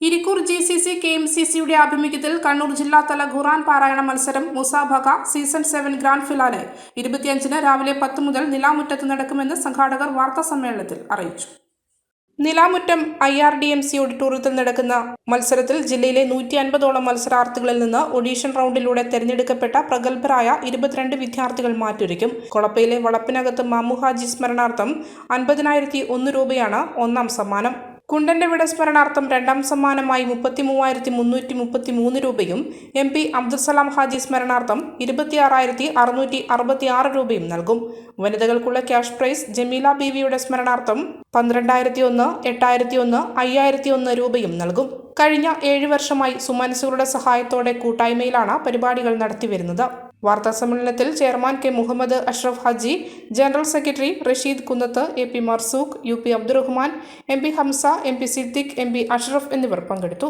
Irikkur G C C K M C സിയുടെ ആഭിമുഖ്യത്തിൽ കണ്ണൂർ ജില്ലാതല ഖുറാൻ പാരായണ മത്സരം മുസാബക സീസൺ സെവൻ ഗ്രാൻഡ് ഫിനാലെ ഇരുപത്തിയഞ്ചിന് രാവിലെ പത്ത് മുതൽ നിലാമുറ്റത്ത് നടക്കുമെന്ന് സംഘാടകർ വാർത്താ സമ്മേളനത്തിൽ അറിയിച്ചു. Nilamuttam I R D M C ഓഡിറ്റോറിയത്തിൽ നടക്കുന്ന മത്സരത്തിൽ ജില്ലയിലെ നൂറ്റി അൻപതോളം മത്സരാർത്ഥികളിൽ നിന്ന് ഒഡീഷൻ റൗണ്ടിലൂടെ തെരഞ്ഞെടുക്കപ്പെട്ട പ്രഗത്ഭരായ ഇരുപത്തിരണ്ട് വിദ്യാർത്ഥികൾ മാറ്റുരയ്ക്കും കൊളപ്പയിലെ വളപ്പിനകത്ത് മാമുഹാജി സ്മരണാർത്ഥം അൻപതിനായിരത്തി ഒന്ന് രൂപയാണ് ഒന്നാം സമ്മാനം. കുണ്ടന്റെ വിട സ്മരണാർത്ഥം രണ്ടാം സമ്മാനമായി മുപ്പത്തി മൂവായിരത്തി മുന്നൂറ്റി മുപ്പത്തി മൂന്ന് രൂപയും എം പി അബ്ദുസലാം ഹാജി സ്മരണാർത്ഥം ഇരുപത്തിയാറായിരത്തി അറുന്നൂറ്റി അറുപത്തി ആറ് രൂപയും നൽകും. വനിതകൾക്കുള്ള ക്യാഷ് പ്രൈസ് ജമീല ബീവിയുടെ സ്മരണാർത്ഥം പന്ത്രണ്ടായിരത്തി ഒന്ന് എട്ടായിരത്തി ഒന്ന് അയ്യായിരത്തി ഒന്ന് രൂപയും നൽകും. കഴിഞ്ഞ ഏഴ് വർഷമായി സുമനസുകളുടെ സഹായത്തോടെ കൂട്ടായ്മയിലാണ് പരിപാടികൾ നടത്തിവരുന്നത്. വാർത്താ സമ്മേളനത്തിൽ chairman K Muhammad Ashraf Haji general secretary Rasheed Kunnath A P Marzooq U P Abdurahman M P Hamza M P Siddique M P Ashraf എന്നിവർ പങ്കെടുത്തു.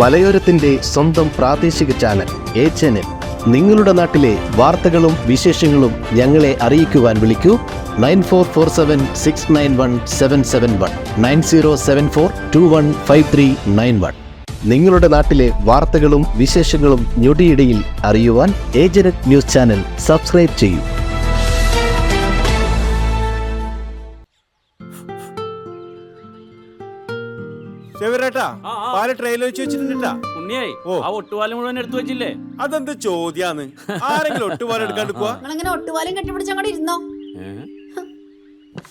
മലയോരത്തിന്റെ സ്വന്തം പ്രാദേശിക ചാനൽ എ ചാനൽ. നിങ്ങളുടെ നാട്ടിലെ വാർത്തകളും വിശേഷങ്ങളും ഞങ്ങളെ അറിയിക്കുവാൻ വിളിക്കൂ. Nine four four seven six nine one seven seven one. Nine zero seven four two one five three nine one. നിങ്ങളുടെ നാട്ടിലെ വാർത്തകളും വിശേഷങ്ങളും ഞൊടിയിടയിൽ അറിയുവാൻ ഏജനറ്റ് ന്യൂസ് ചാനൽ സബ്സ്ക്രൈബ് ചെയ്യൂ. പാൽ ട്രെയിലർ വെച്ച് വെച്ചിട്ടുണ്ടാ ഉണ്ണിയായി ആ ഒട്ടുപാലം മുഴുവൻ എടുത്തു വെച്ചില്ലേ? അതെന്ത് ചോദ്യാന്ന്? ആരെങ്കിലും ഒട്ടുപാലം എടുക്കാണ്ട് പോവാ ഒട്ടുപാലം ഒട്ടുപാലും കെട്ടിപ്പിടിച്ച് അങ്ങോട്ട് ഇരുന്നോ?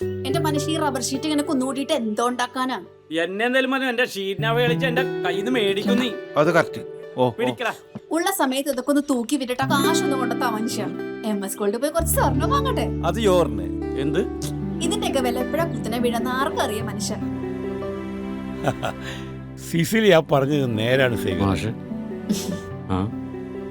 എന്റെ മനുഷ്യ ഈ റബ്ബർ ഷീറ്റ് ഇങ്ങനെ കുന്നുകൂട്ടിയിട്ട് എന്തോ ഉണ്ടാക്കാനാ? എന്നെ എന്തായാലും മതി എന്റെ ഷീറ്റിനെ എന്റെ കയ്യിൽ നിന്ന് അത് കറക്റ്റ് ഓ. പിടിക്കടാ. ഉള്ള സമയത്ത് ഇതൊക്കെ ഒന്ന് തൂക്കി വിട്ടിട്ട് കാശ് കാശൊന്നും കൊണ്ട മനുഷ്യ. എം എസ് സ്കൂളിൽ പോയി കുറച്ച് സ്വർണം വാങ്ങട്ടെ? അത് യോറിന്. എന്ത്? ഇതിന്റെയൊക്കെ വില എപ്പോഴാ കുത്തിനെ വീഴുന്ന ആർക്കും അറിയാം മനുഷ്യ. സിസിലി ആ പറഞ്ഞത് നേരാണ് സേവൻ